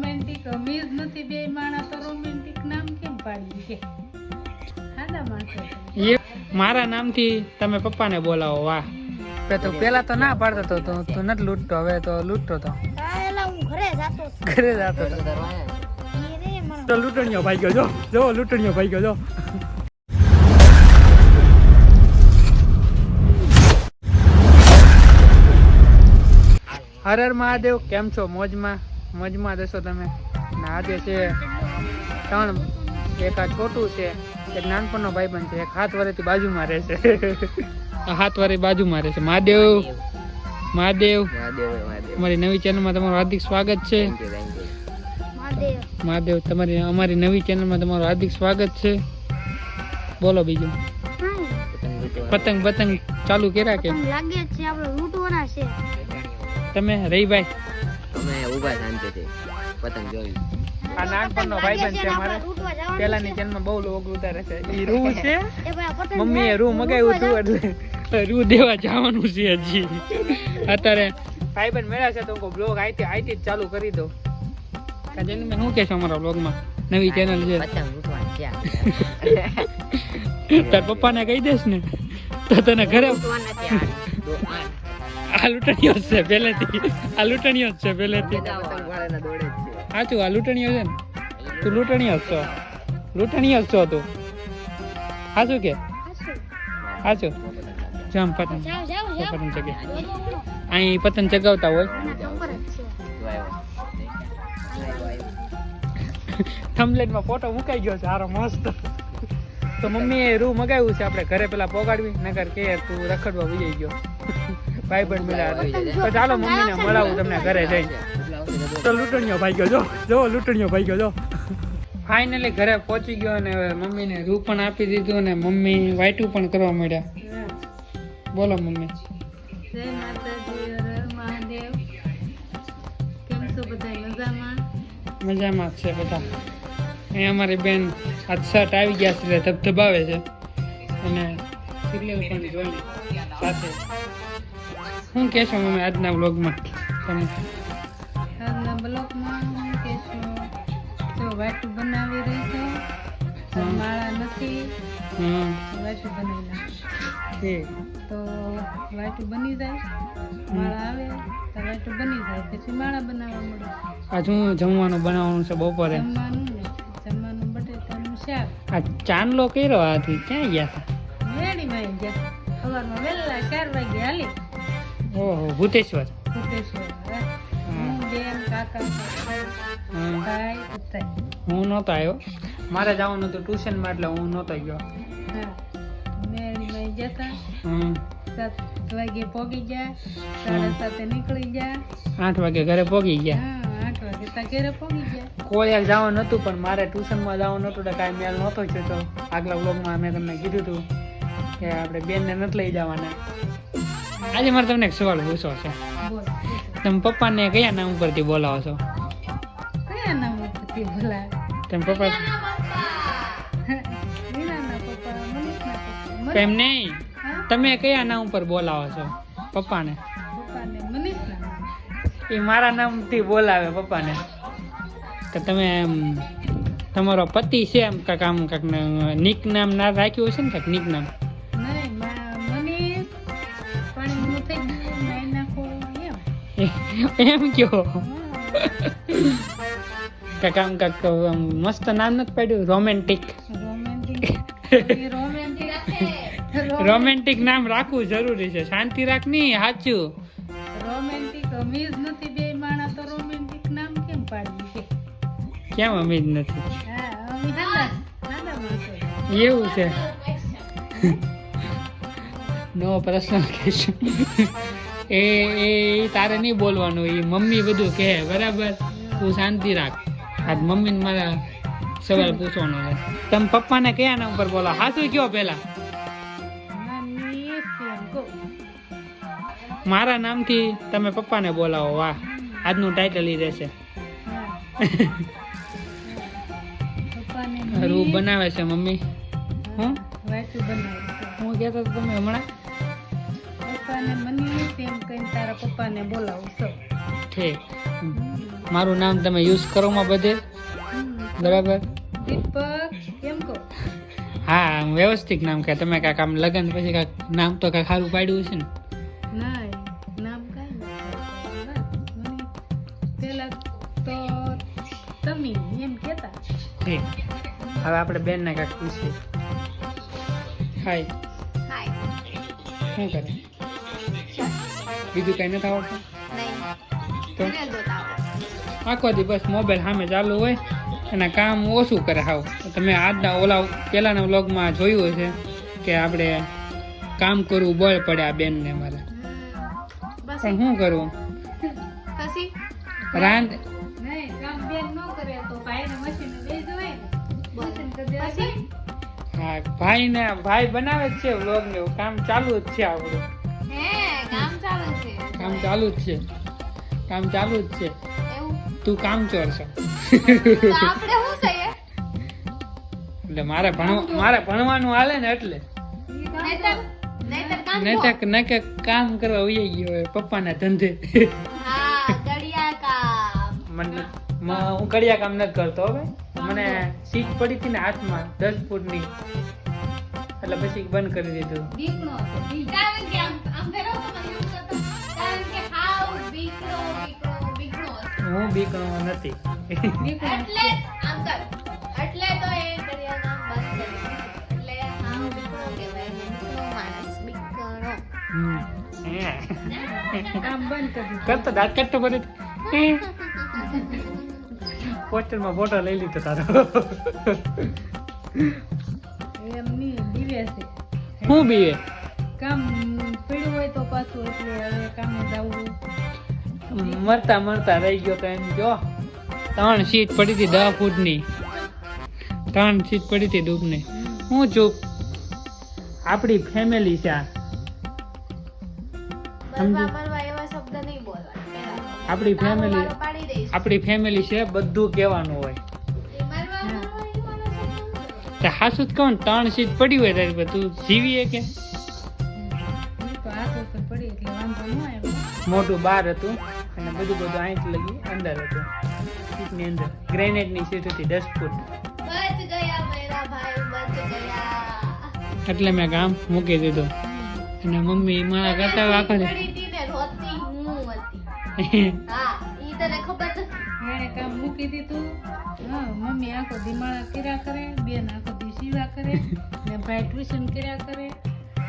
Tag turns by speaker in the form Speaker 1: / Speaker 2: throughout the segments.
Speaker 1: Romantic અમે જ નથી બે માણા તો રોમેન્ટિક નામ કેમ પાડ્યું કે માણસો.
Speaker 2: મારા નામથી તમે પપ્પાને બોલાવો વાહ. તો પેલા તો ના પાડતો તો તું તું નથી લૂંટતો હવે તો લૂંટતો તો.
Speaker 3: એલા હું ઘરે જાતો
Speaker 2: ઘરે જતો તો
Speaker 3: રે મને
Speaker 2: તો લૂંટણીઓ ભાઈ ગયો જો જો લૂંટણીઓ ભાઈ ગયો જો. હર હર મહાદેવ કેમ છો? મોજમાં? મોજમાં જશો તમે. ને આજે છે ત્રણ એક આ છોટું છે એક નાનપણનો પણ છે એક હાથ વર્ષથી બાજુમાં રહેશે. આ હાથ વર્ષ બાજુમાં રહેશે. મહાદેવ મહાદેવ અમારી નવી ચેનલમાં તમારું હાર્દિક સ્વાગત છે.
Speaker 3: મહાદેવ.
Speaker 2: મહાદેવ તમારી અમારી નવી ચેનલમાં તમારું હાર્દિક સ્વાગત છે. બોલો બીજું. પતંગ પતંગ ચાલુ કર્યા કે?
Speaker 3: પતંગ લાગે છે આપણે લૂંટવાના છે.
Speaker 2: તમે રહીભાઈ
Speaker 4: ઊભા શાંતિથી પતંગ જોઈ.
Speaker 2: આ નાનપણનો ભાઈબંધ છે મારે. પેલાની ચેનલમાં બહુ લોગ ઉતારે છે. ઈ રૂ છે.
Speaker 3: એ
Speaker 2: મમ્મીએ રૂ મગાવ્યું હતું એટલે રૂ દેવા જવાનું છે હજી. અત્યારે ભાઈબંધ મેળા છે તો હું બ્લોગ આઈથી આઈથી જ ચાલુ કરી દઉં. કાજન મેં શું કહેશો અમારા બ્લોગમાં? નવી ચેનલ છે.
Speaker 4: પતંગ લૂંટવા છે
Speaker 2: તાર પપ્પાને કહી દેસ ને. તો તને ઘરે
Speaker 4: આ.
Speaker 2: લૂંટણીઓ જ છે પહેલેથી. આ લૂંટણીઓ જ છે પહેલેથી. સાચું આ લૂંટણીઓ છે. ને? તું લૂંટણીઓ જ છો. લૂંટણીઓ જ છો તું. સાચું કે? સાચું જામ પતંગ. પતંગ ચગે અહીં પતંગ ચગાવતા હોય. થમલેટમાં ફોટો મુકાઈ ગયો છે સારો મસ્ત. તો મમ્મીએ રૂ મગાવ્યું છે આપણે ઘરે પેલા પોગાડવી નગર કે તું રખડવા વહી ગયો. ભાઈ બંધ મળ્યા તો ચાલો મમ્મીને મળાવું તમને ઘરે જઈને. તો લૂંટણીઓ ભાઈ ગયો જો. જો લૂંટણીઓ ભાઈ ગયો જો. ફાઇનલી ઘરે પહોંચી ગયો અને હવે મમ્મીને રૂ પણ આપી દીધું અને મમ્મી વાઈટું પણ કરવા મળ્યા બોલો મમ્મી.
Speaker 1: જય માતાજી હર હર મહાદેવ. કેમ છો બધા? મજામાં?
Speaker 2: મજામાં જ છે બધા. અહીં અમારી બેન આજ શર્ટ આવી ગયા છે ધબધબાવે છે. અને સિરિયલ પણ જોઈ સાથે શું કહેશો મમ્મી આજના બ્લોગમાં તમે?
Speaker 1: આજના બ્લોકમાં હું કહેશું તો વાટું બનાવી રહી છે માળા નથી
Speaker 2: હમ
Speaker 1: વાટું બનાવી નાખું તો વાટું બની જાય માળા આવે તો વાટું બની જાય પછી માળા બનાવવા મળે.
Speaker 2: આજ હું જમવાનું બનાવવાનું છે બપોરે?
Speaker 1: જમવાનું જમવાનું બટેટાનું શાક.
Speaker 2: આ ચાંદલો કર્યો આથી ક્યાં ગયા હતા
Speaker 1: આવી ગયા. સવારમાં વહેલા ચાર વાગે હાલી.
Speaker 2: ઓહો ભૂતેશ્વર.
Speaker 1: ભૂતેશ્વર હા.
Speaker 2: નહોતો આવ્યો. મારે જવાનું હતું ટ્યુશનમાં એટલે હું નહોતો ગયો.
Speaker 1: સાત વાગે પોગી ગયા. સાડા સાતે નીકળી ગયા.
Speaker 2: આઠ વાગે ઘરે પહોંચી ગયા.
Speaker 1: હા આઠ વાગે તા ઘરે પોગી ગયા.
Speaker 2: એક જવાનું હતું પણ મારે ટ્યુશનમાં જવાનું હતું એટલે કાંઈ મેળ નહોતો થયો તો આગલા વ્લોગમાં મેં તમને કીધું હતું કે આપણે બેનને નથી લઈ જવાના. આજે મારે તમને એક સવાલ પૂછવો છે તમે પપ્પાને કયા નામ ઉપરથી બોલાવો છો?
Speaker 1: કયા નામ ઉપરથી બોલાવે
Speaker 2: તમે પપ્પા એમ નહીં? તમે કયા નામ ઉપર બોલાવો છો પપ્પાને? એ મારા નામથી બોલાવે પપ્પાને. કે તમે એમ તમારો પતિ છે એમ કાંક આમ કાંક નિક નામ ના રાખ્યું હશે ને કાંક નિક નામ
Speaker 1: એમ
Speaker 2: કયો. કાંક આમ કાંક મસ્ત નામ નથી પાડ્યું રોમેન્ટિક
Speaker 1: રોમેન્ટિક રોમેન્ટિક
Speaker 2: રોમેન્ટિક નામ રાખવું જરૂરી છે. શાંતિ રાખ નહીં સાચું.
Speaker 1: રોમેન્ટિક અમે જ નથી બે માણા તો રોમેન્ટિક નામ કેમ પાડ્યું કે
Speaker 2: કેમ અમીજ નથી? એવું છે. નો પ્રશ્ન કહેશું એ એ તારે નહીં બોલવાનું એ મમ્મી બધું કહે બરાબર? તું શાંતિ રાખ. આજ મમ્મીને મારા સવાલ પૂછવાનો છે. તમે પપ્પાને કયા નામ પર બોલો? હાથું કયો
Speaker 1: કહો
Speaker 2: મારા નામથી તમે પપ્પાને બોલાવો વાહ. આજનું ટાઇટલ ઈ રહેશે.
Speaker 1: હા પપ્પાને
Speaker 2: રૂ
Speaker 1: મનીષ,
Speaker 2: બનાવે છે મમ્મી. હું? હું કહેતો તમે હમણાં?
Speaker 1: પપ્પાને મને તેમ કહીને તારા પપ્પાને બોલાવું છો.
Speaker 2: ઠીક. મારું નામ તમે યુઝ કરો માં બધે? બરાબર?
Speaker 1: દીપક કેમ કહો.
Speaker 2: હા વ્યવસ્થિત નામ કે તમે કાંક આમ લગન પછી કાંક નામ તો કાંઈક સારું પાડ્યું છે ને?
Speaker 1: ના નામ કાંઈ નથી બસ મને પેલા તો તમે એમ કહેતા.
Speaker 2: ઠીક. હવે આપણે બેનને કાંઈક પૂછીએ. હાય. શું કરે? બીજું કઈ નથી આવડતું? આખો દિવસ મોબાઈલ સામે ચાલુ હોય અને કામ ઓછું કરે હાવ. તમે આજના ઓલા પહેલાના વ્લોગમાં જોયું હશે કે આપણે કામ કરવું બળ પડે આ બેનને મારે. પણ શું કરવું રાંધ.
Speaker 1: નહીં કામ બેન ન કરે તો ભાઈને મશીન લઈ જવાય ને. મશીન કરી દેવાય
Speaker 2: હા ભાઈ ને ભાઈ બનાવે જ છે વ્લોગ ને એવું કામ ચાલુ જ છે આપણું
Speaker 1: કામ ચાલુ
Speaker 2: જ છે. કામ ચાલુ જ છે. તું કામ ચોર છો. એટલે મારે ભણવા મારે ભણવાનું હાલે ને એટલે.
Speaker 1: નહીતર નહીતર કામ
Speaker 2: કરવા ઉઈ ગયો હોય પપ્પાના ધંધે. મને હું કડિયા કામ નથી કરતો હવે મને સીટ પડી હતી ને હાથમાં દસ ફૂટની. એટલે પછી બંધ કરી દીધું. હું બીકણો નથી.
Speaker 1: એટલે આમ કર. એટલે તો એ કામ બંધ. એટલે કહેવાય. માણસ.
Speaker 2: હે.
Speaker 1: બંધ કરી
Speaker 2: કરતો દાંત કાઢતો પડે પોસ્ટરમાં ફોટો લઈ લીધો તારો.
Speaker 1: એમની દિવ્ય છે.
Speaker 2: હું બીવે? મરતા મરતા રહી ગયો તો એમ જો. ત્રણ સીટ પડી હતી દસ ફૂટની. ત્રણ સીટ પડી હતી ડૂબની હું ચૂપ આપણી ફેમિલી છે આપણી ફેમિલી આપણી ફેમિલી છે બધું કહેવાનું હોય. હાસુ જ કહું ને, ત્રણ સીટ પડી હોય તારી તું જીવીએ કે? મોટું બાર હતું. બધું બધું આઈટ લગી અંદર હતું. સીટની અંદર. ગ્રેનેડની સીટ હતી દસ ફૂટ
Speaker 1: બચ ગયા મેરા ભાઈ બચ ગયા.
Speaker 2: એટલે મેં કામ મૂકી દીધું. અને મમ્મી મારા કરતા આખો દે
Speaker 1: પડી હતી ને રોતી હું હતી. હા ઈ તને ખબર એણે કામ મૂકી દીધું. હા મમ્મી આખો દિમાળા કર્યા કરે બેન આખો દી સીવા કરે ને ભાઈ ટ્યુશન કર્યા કરે.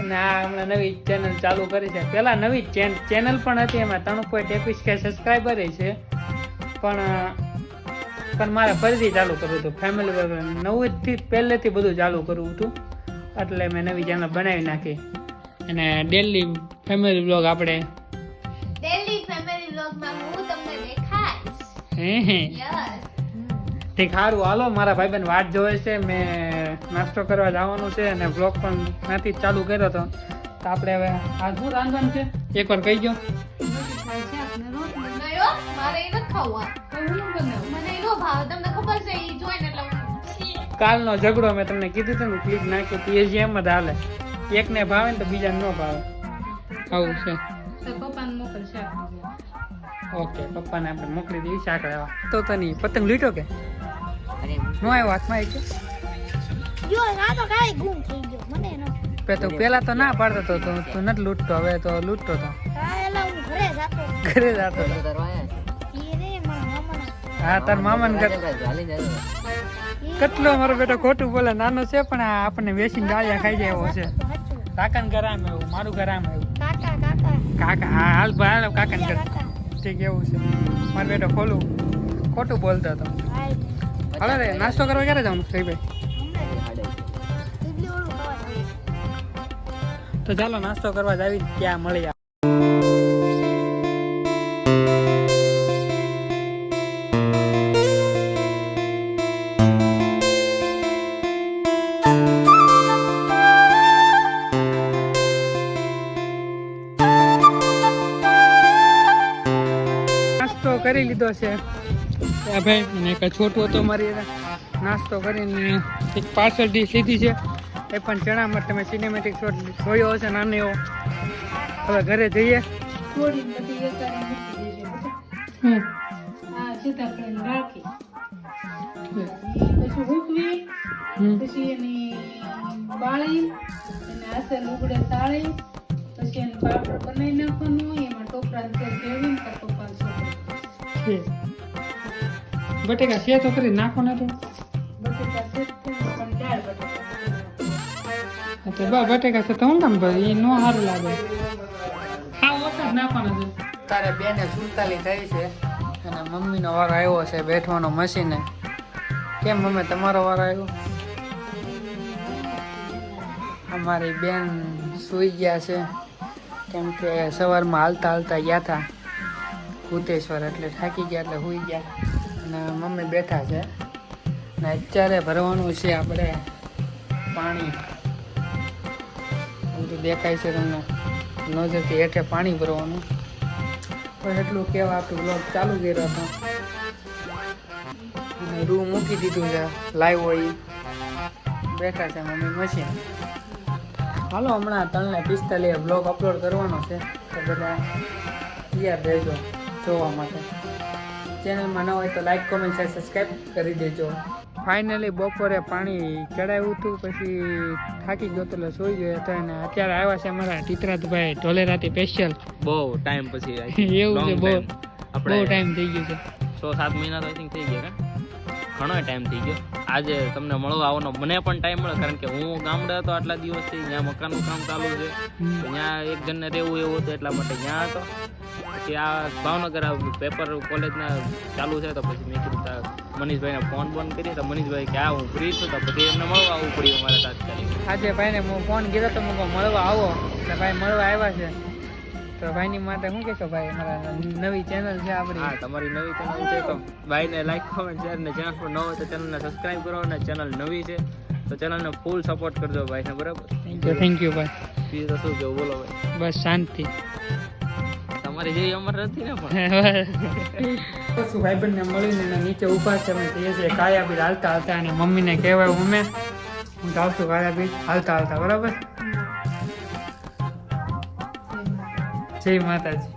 Speaker 2: અને આ હમણાં નવી ચેનલ ચાલુ કરી છે. પેલા નવી ચેનલ પણ હતી એમાં ત્રણ પોઈન્ટ એકવીસ કે સબસ્ક્રાઈબર છે. પણ પણ મારે ફરીથી ચાલુ કરવું હતું. ફેમિલી વગર નવુંથી પહેલેથી બધું ચાલુ કરવું હતું. એટલે મેં નવી ચેનલ બનાવી નાખી. અને ડેલી ફેમિલી બ્લોગ આપણે
Speaker 1: ડેલી ફેમિલી બ્લોગમાં હું તમને દેખાઈશ.
Speaker 2: હે હે.
Speaker 1: યસ
Speaker 2: ઠીક સારું હાલો, મારા ભાઈબંધ વાટ જોવે છે, મેં નાસ્તો કરવા જવાનું છે અને બ્લોગ પણ ત્યાંથી ચાલુ કર્યો હતો. તો આપણે હવે આ શું રાંધવાનું છે? એકવાર કહી ગયો કાલનો ઝઘડો મેં તમને કીધું હતું ને ક્લિક નાખ્યું હતું એ જ એમ જ હાલે. એકને ભાવે ને તો બીજાને ન ભાવે. આવું છે.
Speaker 1: પપ્પાને મોકલ શાક
Speaker 2: ઓકે પપ્પાને આપણે મોકલી દઈએ શાક લેવા. તો તની પતંગ લીટો કે?
Speaker 4: અરે
Speaker 2: નો આવ્યો હાથમાં એક
Speaker 3: જો ના તો કાઈ ગુમ થઈ ગયો મને એનો.
Speaker 2: પે તો પેલા તો ના પાડતો તો તું તું નથી લૂંટતો હવે તો લૂંટતો તો.
Speaker 3: ઘરે જાતો
Speaker 2: ઘરે જાતો હા તાર મામાને. કેટલો મારો બેટો ખોટું બોલે નાનો છે પણ આ આપણને વેચીને ગાળિયા ખાઈ જાય એવો છે. કાકાને ઘર આમ એવું મારું ઘર આમ એવું
Speaker 3: કાકા કાકા.
Speaker 2: કાકા હા હાલ ભાઈ કાકાને ઘર. ઠીક એવું છે? મારો બેટો ખોલું. ખોટું બોલતા હતા. હાલો રે, નાસ્તો કરવા ક્યારે જવાનું શ્રીભાઈ. તો ચાલો નાસ્તો કરવા જાવી ત્યાં મળી કરી લીધો છે. આ ભાઈ અને એક છોટો હતો મારી નાસ્તો કરીને એક પાર્સલ ડીશ લીધી છે. એ પણ ચણા માટે તમે સિનેમેટિક શોટ જોયો હશે નાનો એવો. હવે ઘરે જઈએ.
Speaker 1: પછી એની બાળી એને આસર લુગડે સાળી પછી એને પાપડ બનાવી નાખવાનું એમાં ટોપરા સોંપવાનું.
Speaker 2: છે. બટેકા છે તો કરી નાખો તો.
Speaker 1: તો
Speaker 2: બા, બટેકા છે તો હું કામ ભાઈ એ નો સારું લાગે. હા, ઓછા નાખવાના છે. તારે બેને સુડતાલી થઈ છે. અને મમ્મીનો વારો આવ્યો છે બેઠવાનો મશીને. કેમ મમ્મી, તમારો વારો આવ્યો? અમારી બેન સૂઈ ગયા છે. કેમ કે સવારમાં હાલતા હાલતા ગયા હતા ભૂતેશ્વર એટલે થાકી ગયા એટલે સૂઈ ગયા. અને મમ્મી બેઠા છે. ને અત્યારે ભરવાનું છે આપણે પાણી. બધું દેખાય છે તમને. નજરથી હેઠે પાણી ભરવાનું. પણ એટલું કહેવા આપણું બ્લોગ ચાલુ કર્યો હતો. રૂ મૂકી દીધું છે લાઈવ હોય. બેઠા છે મમ્મી મશીન. હાલો, હમણાં ત્રણને પિસ્તાલીસ બ્લોગ અપલોડ કરવાનો છે. તો બધા તૈયાર રહેજો. જોવા માટે. ચેનલમાં ન હોય તો લાઈક કોમેન્ટ શેર સબસ્ક્રાઈબ કરી દેજો. ફાઇનલી બપોરે પાણી ચડાવ્યું હતું પછી થાકી ગયો તો એટલે સુઈ ગયો હતો અને અત્યારે આવ્યા છે અમારા ટીતરાજભાઈ ઢોલેરાથી સ્પેશિયલ
Speaker 5: બહુ ટાઈમ પછી
Speaker 2: એવું છે બહુ. બહુ ટાઈમ થઈ ગયો છે.
Speaker 5: છ સાત મહિના તો આઈ થિંક થઈ ગયા ઘણો ટાઈમ થઈ ગયો. આજે તમને મળવા આવવાનો મને પણ ટાઈમ મળે કારણ કે હું ગામડે હતો આટલા દિવસથી ત્યાં મકાનનું કામ ચાલુ છે. ત્યાં એક જણને રહેવું એવું હતું એટલા માટે ત્યાં હતો. પછી આ ભાવનગર પેપર કોલેજના ચાલુ છે તો પછી મેં કીધું મનીષભાઈને ફોન બોન કરી તો મનીષભાઈ કે આ હું ફ્રી છું. તો પછી એમને મળવા આવું પડ્યું મારે તાત્કાલિક
Speaker 2: આજે ભાઈને હું ફોન કીધો તો હું મળવા આવો. એટલે ભાઈ મળવા આવ્યા છે. તો ભાઈની માટે શું કહેશો ભાઈ? અમારા નવી ચેનલ છે આપણી.
Speaker 5: હા તમારી નવી ચેનલ છે તો ભાઈને લાઈક કોમેન્ટ શેર ને ચેનલ પર ન હોય તો ચેનલને સબસ્ક્રાઇબ કરો અને ચેનલ નવી છે તો ચેનલને ફૂલ સપોર્ટ કરજો ભાઈને બરાબર?
Speaker 2: થેન્ક યુ થેન્ક યુ ભાઈ.
Speaker 5: બીજું તો શું કેવું બોલો ભાઈ?
Speaker 2: બસ શાંતિ.
Speaker 5: તમારી જેવી અમર નથી ને પણ.
Speaker 2: શું ભાઈબંધને મળીને નીચે ઊભા છે અમે કહીએ છીએ કાયાબીર હાલતા હાલતા અને મમ્મીને કહેવાય મમ્મી હું જાઉં છું કાયાબીર હાલતા હાલતા બરાબર? જય માતાજી.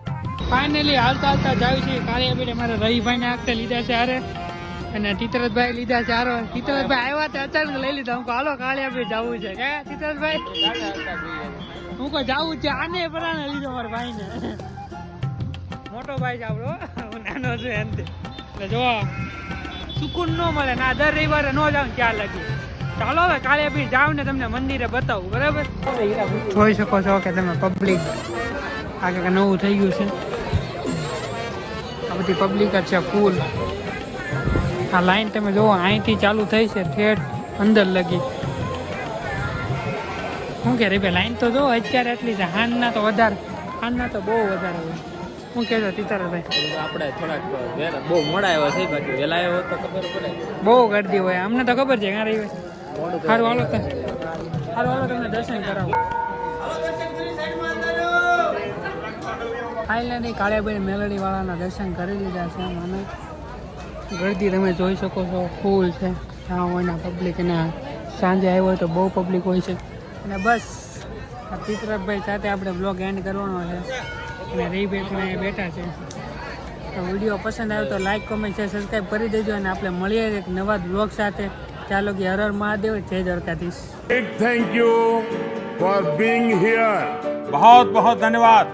Speaker 2: ફાઇનલી હાલતા હાલતા જાવી છે કાયાબીર અમારા ને આખતે લીધા છે હારે અને તીતરજભાઈ લીધા છે આરો તીતરજભાઈ આવ્યા તે અચાનક લઈ લીધા. હું કહું, હાલો કાળિયાબીર જવું છે. કે તીતરજભાઈ હું કહું જાવું છે. આને પરાણે લીધો મારા ભાઈને. મોટો ભાઈ છે આપણો. હું નાનો છું એનથી. એટલે જો, સુકૂન ન મળે ના દર રવિવારે ન જાઉં ત્યાં લગી. ચાલો હવે, કાલે બી જાવ ને તમને મંદિરે બતાવું, બરાબર? જોઈ શકો છો કે તમે પબ્લિક આ કંઈક નવું થઈ ગયું છે. આ બધી પબ્લિક જ છે ફૂલ આ લાઈન તમે જુઓ, અહીંથી ચાલુ થઈ છે, ઠેઠ અંદર લગી. શું કે રે લાઈન તો જો અત્યારે એટલી છે. હાનના તો વધારે, હાનના તો બહુ વધારે હોય. શું કહેજો તીતારાભાઈ
Speaker 5: આપણે થોડાક બહુ મોડા આવ્યા છે બાકી વહેલા આવ્યો તો ખબર પડે.
Speaker 2: બહુ ગરદી હોય. અમને તો ખબર છે ક્યાં રહી હોય. સારું હાલો તો. સારું હાલો તમને દર્શન કરાવો. ફાઇનલી કાળિયાબેન મેલડી વાળાના દર્શન કરી લીધા છે મને ગરદી તમે જોઈ શકો છો ફૂલ છે. ત્યાં હોયના પબ્લિક અને સાંજે આવ્યો હોય તો બહુ પબ્લિક હોય છે. અને બસ આ પિતરભાઈ સાથે આપણે બ્લોગ એન્ડ કરવાનો છે. અને રહીભાઈ પણ બેઠા છે. તો વીડિયો પસંદ આવ્યો તો લાઇક કોમેન્ટ છે સબસ્ક્રાઈબ કરી દેજો અને આપણે મળીએ એક નવા બ્લોગ સાથે. ચાલો કે હર હર મહાદેવ જય Dwarkadhish.
Speaker 6: Thank you for being here
Speaker 7: બહુ બહુ ધન્યવાદ